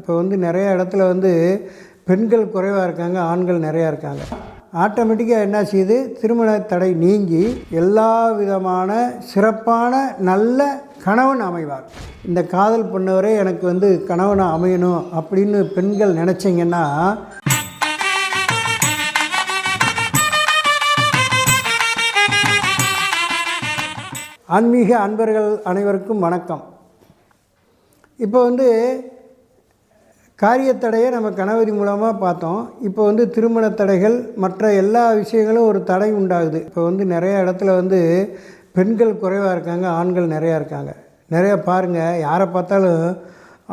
இப்போ வந்து நிறைய இடத்துல வந்து பெண்கள் குறைவாக இருக்காங்க ஆண்கள் நிறையா இருக்காங்க. ஆட்டோமேட்டிக்காக என்ன செய்யுது திருமண தடை நீங்கி எல்லா விதமான சிறப்பான நல்ல கணவன் அமைவார். இந்த காதல் பண்ணவரே எனக்கு வந்து கணவனை அமையணும் அப்படின்னு பெண்கள் நினச்சிங்கன்னா ஆன்மீக அன்பர்கள் அனைவருக்கும் வணக்கம். இப்போ வந்து காரியத்தடையை நம்ம கணவரி மூலமாக பார்த்தோம். இப்போ வந்து திருமண தடைகள் மற்ற எல்லா விஷயங்களும் ஒரு தடை உண்டாகுது. இப்போ வந்து நிறைய இடத்துல வந்து பெண்கள் குறைவாக இருக்காங்க ஆண்கள் நிறையா இருக்காங்க. நிறையா பாருங்கள் யாரை பார்த்தாலும்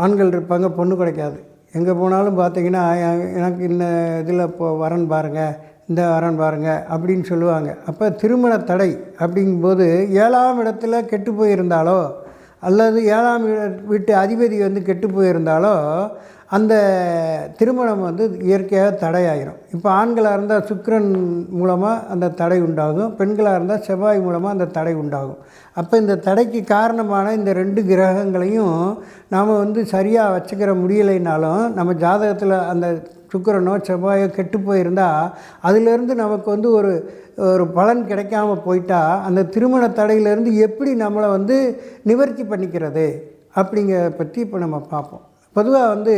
ஆண்கள் இருப்பாங்க பொண்ணு கிடைக்காது. எங்கே போனாலும் பார்த்தீங்கன்னா எனக்கு இந்த இதில் இப்போ வரன் பாருங்கள் இந்த வரன் பாருங்கள் அப்படின்னு சொல்லுவாங்க. அப்போ திருமண தடை அப்படிங்கும்போது ஏழாம் இடத்துல கெட்டு போயிருந்தாலோ அல்லது ஏழாம் வீட்டு அதிபதி வந்து கெட்டு போயிருந்தாலோ அந்த திருமணம் வந்து இயற்கையாக தடையாயிரும். இப்போ ஆண்களாக இருந்தால் சுக்கரன் மூலமாக அந்த தடை உண்டாகும். பெண்களாக இருந்தால் செவ்வாய் மூலமாக அந்த தடை உண்டாகும். அப்போ இந்த தடைக்கு காரணமான இந்த ரெண்டு கிரகங்களையும் நாம் வந்து சரியாக வச்சுக்கிற முடியலைனாலும் நம்ம ஜாதகத்தில் அந்த சுக்கரனோ செவ்வாயோ கெட்டு போயிருந்தால் அதிலிருந்து நமக்கு வந்து ஒரு ஒரு பலன் கிடைக்காம போயிட்டா அந்த திருமண தடையிலேருந்து எப்படி நம்மளை வந்து நிவர்த்தி பண்ணிக்கிறது அப்படிங்கிறத பற்றி இப்போ நம்ம பார்ப்போம். பொதுவாக வந்து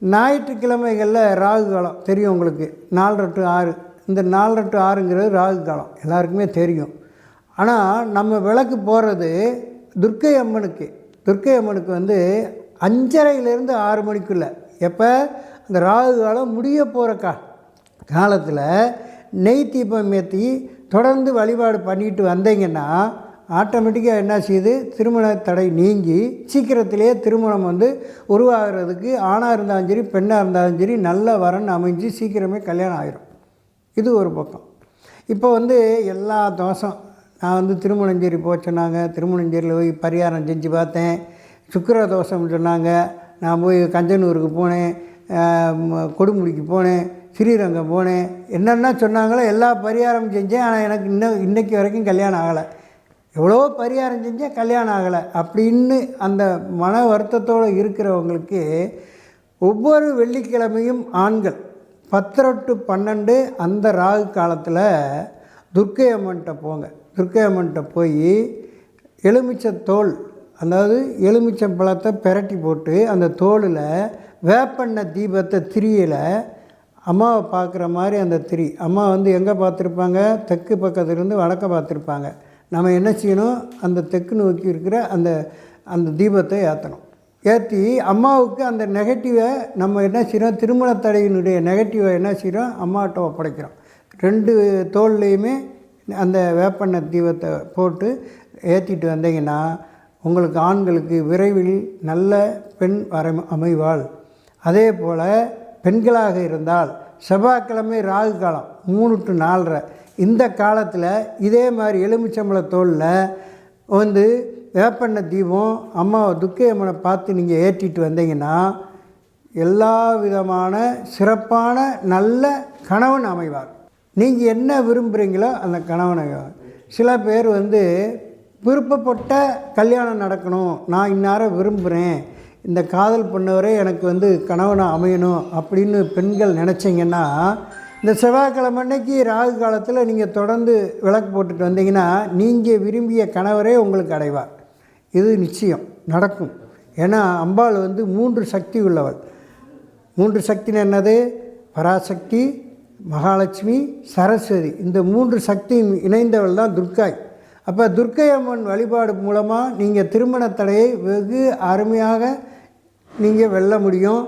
ஞாயிற்றுக்கிழமைகளில் ராகு காலம் தெரியும் உங்களுக்கு. நாலரை டு ஆறு. இந்த நாலரை டு ஆறுங்கிறது ராகு காலம். எல்லாருக்குமே தெரியும். ஆனால் நம்ம விளக்கு போகிறது துர்க்கை அம்மனுக்கு. துர்க்கை அம்மனுக்கு வந்து அஞ்சரையிலேருந்து ஆறு மணிக்குள்ளே. எப்போ? அந்த ராகு காலம் முடிய போகிற கா காலத்தில் நெய் தீபம் ஏற்றி தொடர்ந்து வழிபாடு பண்ணிட்டு வந்தீங்கன்னா ஆட்டோமேட்டிக்காக என்ன செய்யுது? திருமண தடை நீங்கி சீக்கிரத்திலேயே திருமணம் வந்து உருவாகிறதுக்கு ஆணாக இருந்தாலும் சரி பெண்ணாக இருந்தாலும் சரி நல்ல வரன் அமைஞ்சு சீக்கிரமே கல்யாணம் ஆயிரும். இது ஒரு பக்கம். இப்போ வந்து எல்லா தோஷம். நான் வந்து திருமணஞ்சேரி போக சொன்னாங்க. திருமணஞ்சேரியில் போய் பரிகாரம் செஞ்சு பார்த்தேன். சுக்கிர தோஷம் சொன்னாங்க. நான் போய் கஞ்சனூருக்கு போனேன். கொடுமுடிக்கு போனேன். ஸ்ரீரங்கம் போனேன். என்னென்ன சொன்னாங்களோ எல்லா பரிகாரம் செஞ்சேன். ஆனால் எனக்கு இன்னும் இன்றைக்கி வரைக்கும் கல்யாணம் ஆகலை. எவ்வளோ பரிகாரம் செஞ்சால் கல்யாணம் ஆகலை அப்படின்னு அந்த மன வருத்தத்தோடு இருக்கிறவங்களுக்கு ஒவ்வொரு வெள்ளிக்கிழமையும் ஆண்கள் பத்தரை டு பன்னெண்டு அந்த ராகு காலத்தில் துர்க்கை அம்மன்கிட்ட போங்க. துர்க்கை அம்மன்கிட்ட போய் எலுமிச்சை தோல் அதாவது எலுமிச்சம் பழத்தை பிரட்டி போட்டு அந்த தோலில் வேப்பெண்ணெய் தீபத்தை திரியில் அம்மாவை பார்க்குற மாதிரி அந்த திரி. அம்மா வந்து எங்கே பார்த்துருப்பாங்க? தெற்கு பக்கத்துலேருந்து வடக்க பார்த்துருப்பாங்க. நம்ம என்ன செய்யணும்? அந்த தெற்கு நோக்கி இருக்கிற அந்த அந்த தீபத்தை ஏற்றணும் ஏற்றி அம்மாவுக்கு அந்த நெகட்டிவை நம்ம என்ன செய்கிறோம் திருமண தடையினுடைய நெகட்டிவை என்ன செய்கிறோம் அம்மாட்ட ஒப்படைக்கிறோம். ரெண்டு தோல்லையுமே அந்த வேப்பெண்ணெய் தீபத்தை போட்டு ஏற்றிட்டு வந்தீங்கன்னா உங்களுக்கு ஆண்களுக்கு விரைவில் நல்ல பெண் வர அமைவாள். அதே போல் பெண்களாக இருந்தால் செவ்வாய்க்கிழமை ராகு காலம் மூணு டு நாலரை. இந்த காலத்தில் இதே மாதிரி எலுமிச்சம்பழ தோலில் வந்து வேப்பெண்ணெய் தீபம் அம்மாவை துர்க்கை பார்த்து நீங்கள் ஏற்றிட்டு வந்தீங்கன்னா எல்லா விதமான சிறப்பான நல்ல கணவன் அமைவார். நீங்கள் என்ன விரும்புகிறீங்களோ அந்த கணவன் அமைவார். சில பேர் வந்து விருப்பப்பட்ட கல்யாணம் நடக்கணும் நான் இந்நேரம் விரும்புகிறேன் இந்த காதல் பண்ணவரே எனக்கு வந்து கணவனை அமையணும் அப்படின்னு பெண்கள் நினச்சிங்கன்னா இந்த செவ்வாய்க்கிழமை அன்னைக்கு ராகு காலத்தில் நீங்கள் தொடர்ந்து விளக்கு போட்டுட்டு வந்தீங்கன்னா நீங்கள் விரும்பிய கணவரே உங்களுக்கு அடைவார் இது நிச்சயம் நடக்கும். ஏன்னா அம்பாள் வந்து மூன்று சக்தி உள்ளவள். மூன்று சக்தின்னு என்னது? பராசக்தி மகாலட்சுமி சரஸ்வதி. இந்த மூன்று சக்தியும் இணைந்தவள் தான் துர்க்காய். அப்போ துர்க்கை அம்மன் வழிபாடு மூலமாக நீங்கள் திருமண தடையை வெகு அருமையாக நீங்கள் வெல்ல முடியும்.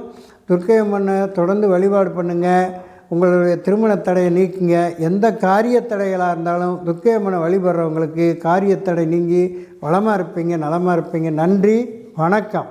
துர்க்கை அம்மனை தொடர்ந்து வழிபாடு பண்ணுங்கள் உங்களுடைய திருமண தடையை நீக்குங்க. எந்த காரிய தடைகளாக இருந்தாலும் துர்க்கை வழிபடுறவங்களுக்கு வழிபடுறவங்களுக்கு காரியத்தடை நீங்கி வளமாக இருப்பீங்க நலமாக இருப்பீங்க. நன்றி வணக்கம்.